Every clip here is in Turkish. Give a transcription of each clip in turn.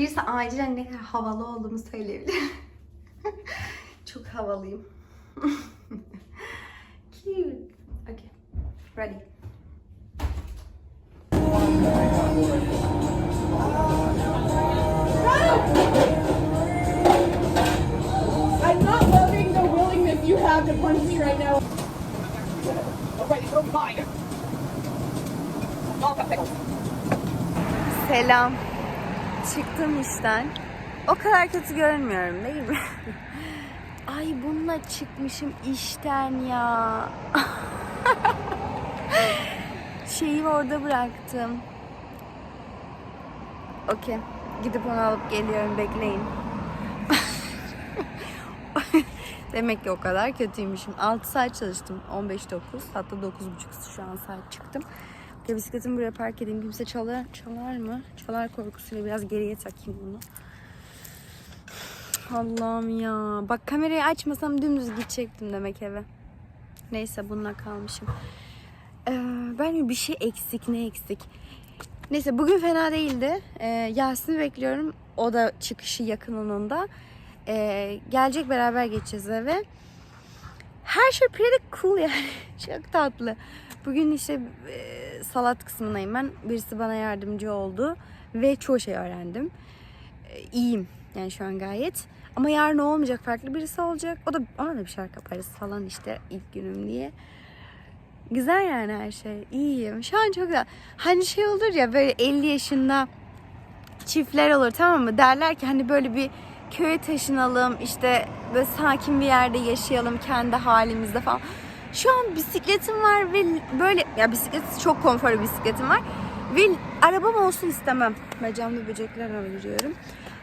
Birisi acilen ne kadar havalı olduğumu söyleyebilir. Çok havalıyım. Cute. Okay. Ready. I'm not loving the willingness you have to punch me right now. Fine. All pickles. Selam. Çıktım işten. O kadar kötü görünmüyorum değil mi? Ay bununla çıkmışım işten ya. Şeyi orada bıraktım. Okey. Gidip onu alıp geliyorum bekleyin. Demek ki o kadar kötüymüşüm. 6 saat çalıştım. 15-9 hatta 9.30 şu an saat çıktım. Ya bisikletimi buraya park edeyim. Kimse çalar, çalar mı? Çalar korkusuyla biraz geriye takayım bunu. Allah'ım ya. Bak kamerayı açmasam dümdüz gidecektim demek eve. Neyse bununla kalmışım. Ee, ben bir şey eksik ne eksik. Neyse bugün fena değildi. Ee, Yasin'i bekliyorum. O da çıkışı yakın onun da. Ee, gelecek beraber geçeceğiz eve. Her şey pretty cool yani. Çok tatlı. Bugün işte e, salat kısmındayım ben. Birisi bana yardımcı oldu. Ve çoğu şey öğrendim. E, iyiyim yani şu an gayet. Ama yarın olmayacak. Farklı birisi olacak. O da ona da bir şarkı yaparız falan işte ilk günüm diye. Güzel yani her şey. İyiyim. Şu an çok güzel. Hani şey olur ya böyle 50 yaşında çiftler olur tamam mı? Derler ki hani böyle bir köye taşınalım işte böyle sakin bir yerde yaşayalım kendi halimizde falan. Şu an bisikletim var ve böyle ya bisiklet çok konforlu bisikletim var ve arabam olsun istemem. Ben camda böcekler arıyorum.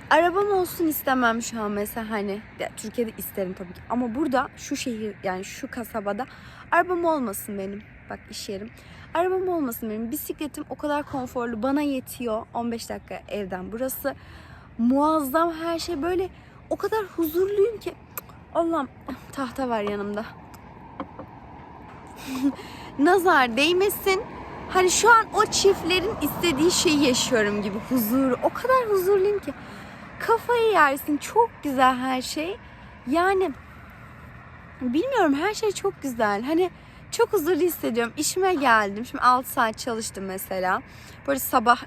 Arabam olsun istemem şu an mesela hani ya, Türkiye'de isterim tabii ki ama burada şu şehir yani şu kasabada arabam olmasın benim. Bak iş yerim. Arabam olmasın benim. Bisikletim o kadar konforlu. Bana yetiyor. 15 dakika evden burası. Muazzam her şey böyle o kadar huzurluyum ki. Allah'ım tahta var yanımda. Nazar değmesin. Hani şu an o çiftlerin istediği şeyi yaşıyorum gibi huzur. O kadar huzurluyum ki. Kafayı yersin. Çok güzel her şey. Yani bilmiyorum her şey çok güzel. Hani çok huzurlu hissediyorum. İşime geldim. Şimdi 6 saat çalıştım mesela. Böyle sabah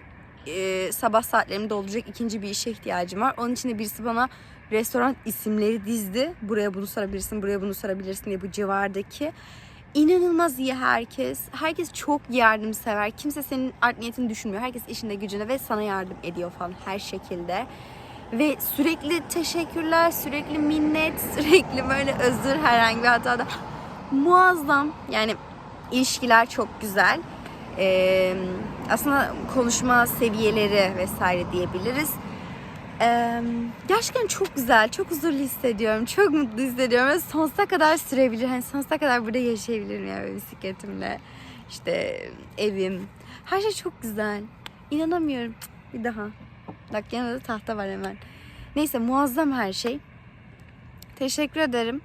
e, sabah saatlerimi dolduracak ikinci bir işe ihtiyacım var. Onun için de birisi bana restoran isimleri dizdi. Buraya bunu sorabilirsin, buraya bunu sorabilirsin diye bu civardaki. İnanılmaz iyi herkes. Herkes çok yardımsever. Kimse senin art niyetini düşünmüyor. Herkes işinde gücünde ve sana yardım ediyor falan her şekilde. Ve sürekli teşekkürler, sürekli minnet, sürekli böyle özür herhangi bir hatada. Muazzam. Yani ilişkiler çok güzel. Ee, aslında konuşma seviyeleri vesaire diyebiliriz. Ee, gerçekten çok güzel, çok huzurlu hissediyorum, çok mutlu hissediyorum sonsuza kadar sürebilir. Hani sonsuza kadar burada yaşayabilirim ya böyle bisikletimle. İşte evim, her şey çok güzel. İnanamıyorum. Bir daha. Bak yanında da tahta var hemen. Neyse muazzam her şey. Teşekkür ederim.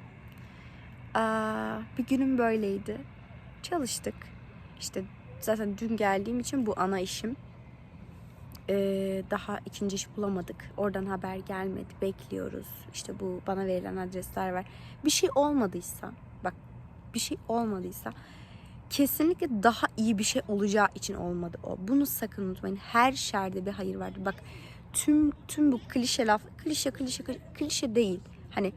Aa, bir günüm böyleydi. Çalıştık. İşte zaten dün geldiğim için bu ana işim. Ee, daha ikinci iş bulamadık. Oradan haber gelmedi. Bekliyoruz. İşte bu bana verilen adresler var. Bir şey olmadıysa, bak bir şey olmadıysa kesinlikle daha iyi bir şey olacağı için olmadı o. Bunu sakın unutmayın. Her şerde bir hayır vardır. Bak tüm tüm bu klişe laf, klişe klişe klişe değil. Hani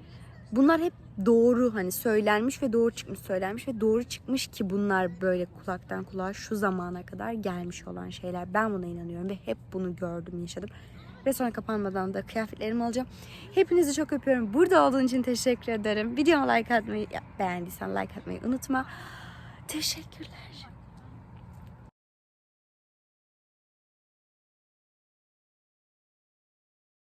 bunlar hep doğru hani söylenmiş ve doğru çıkmış söylenmiş ve doğru çıkmış ki bunlar böyle kulaktan kulağa şu zamana kadar gelmiş olan şeyler. Ben buna inanıyorum ve hep bunu gördüm, yaşadım. Ve sonra kapanmadan da kıyafetlerimi alacağım. Hepinizi çok öpüyorum. Burada olduğun için teşekkür ederim. Videoma like atmayı, beğendiysen like atmayı unutma. Teşekkürler.